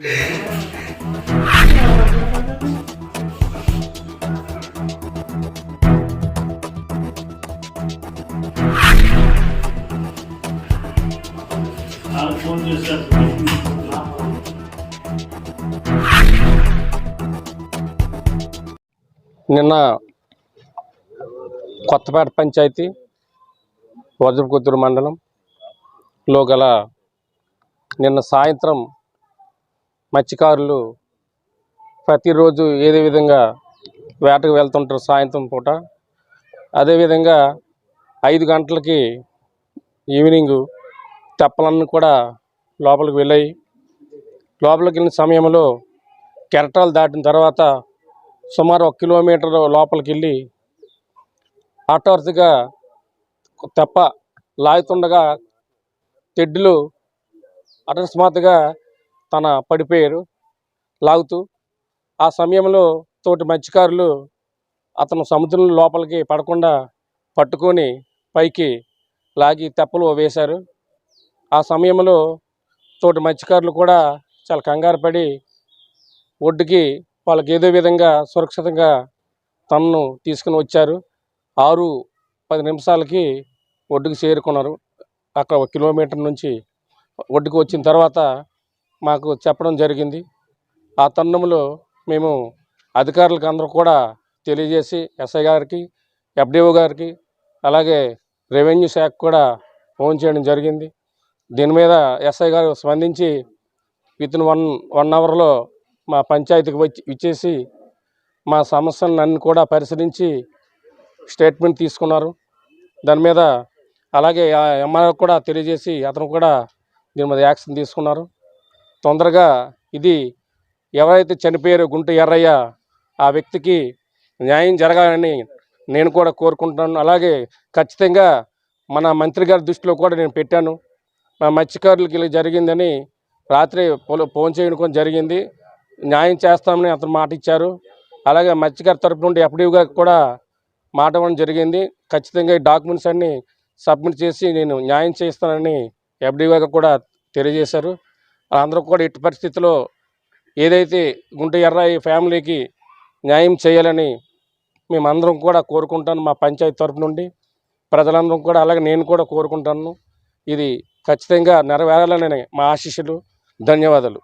నిన్న కొత్తపేట పంచాయతీ వజ్రపుకుత్తూరు మండలంలో గల నిన్న సాయంత్రం మత్స్యకారులు ప్రతిరోజు ఏదే విధంగా వేటకు వెళ్తుంటారు సాయంత్రం పూట. అదేవిధంగా ఐదు గంటలకి ఈవినింగ్ తెప్పలన్నీ కూడా లోపలికి వెళ్ళాయి. లోపలికి వెళ్ళిన సమయంలో కెరటాలు దాటిన తర్వాత సుమారు ఒక కిలోమీటర్ లోపలికి వెళ్ళి హఠాత్తుగా తెప్ప లాగుతుండగా తెడ్డులు అకస్మాత్తుగా తన పడిపోయారు లాగుతూ ఆ సమయంలో తోటి మత్స్యకారులు అతను సముద్రం లోపలికి పడకుండా పట్టుకొని పైకి లాగి తెప్పలు వేశారు. ఆ సమయంలో తోటి మత్స్యకారులు కూడా చాలా కంగారు పడి ఒడ్డుకి వాళ్ళకి ఏదో విధంగా సురక్షితంగా తనను తీసుకుని వచ్చారు. ఆరు పది నిమిషాలకి ఒడ్డుకు చేరుకున్నారు. అక్కడ ఒక కిలోమీటర్ నుంచి ఒడ్డుకు వచ్చిన తర్వాత మాకు చెప్పడం జరిగింది. ఆ తరుణంలో మేము అధికారులకు అందరూ కూడా తెలియజేసి ఎస్ఐ గారికి ఎఫ్డిఓ గారికి అలాగే రెవెన్యూ శాఖ కూడా ఫోన్ చేయడం జరిగింది. దీని మీద ఎస్ఐ గారు స్పందించి విత్ ఇన్ వన్ వన్ అవర్లో మా పంచాయతీకి వచ్చి ఇచ్చేసి మా సమస్యలను అన్ని కూడా పరిశీలించి స్టేట్మెంట్ తీసుకున్నారు. దాని మీద అలాగే ఎంఆర్ఓ కూడా తెలియజేసి అతను కూడా దీని మీద యాక్షన్ తీసుకున్నారు. తొందరగా ఇది ఎవరైతే చనిపోయారో గుంట ఎర్రయ్య ఆ వ్యక్తికి న్యాయం జరగాలని నేను కూడా కోరుకుంటున్నాను. అలాగే ఖచ్చితంగా మన మంత్రి గారి దృష్టిలో కూడా నేను పెట్టాను. మా మత్స్యకారులకి ఇలా జరిగిందని రాత్రి ఫోన్ ఫోన్ చేయడం జరిగింది. న్యాయం చేస్తామని అతను మాట ఇచ్చారు. అలాగే మత్స్యకారు తరపు నుండి ఎఫ్డీఓ గారికి కూడా మాట ఇవ్వడం జరిగింది. ఖచ్చితంగా ఈ డాక్యుమెంట్స్ అన్నీ సబ్మిట్ చేసి నేను న్యాయం చేస్తానని ఎఫ్డీఓ గారికి కూడా తెలియజేశారు. అందరూ కూడా ఎట్టి పరిస్థితిలో ఏదైతే గుంట ఎర్ర ఈ ఫ్యామిలీకి న్యాయం చేయాలని మేమందరం కూడా కోరుకుంటాను మా పంచాయతీ తరపు నుండి. ప్రజలందరం కూడా అలాగే నేను కూడా కోరుకుంటాను. ఇది ఖచ్చితంగా నెరవేరాలని మా ఆశీస్సులు ధన్యవాదాలు.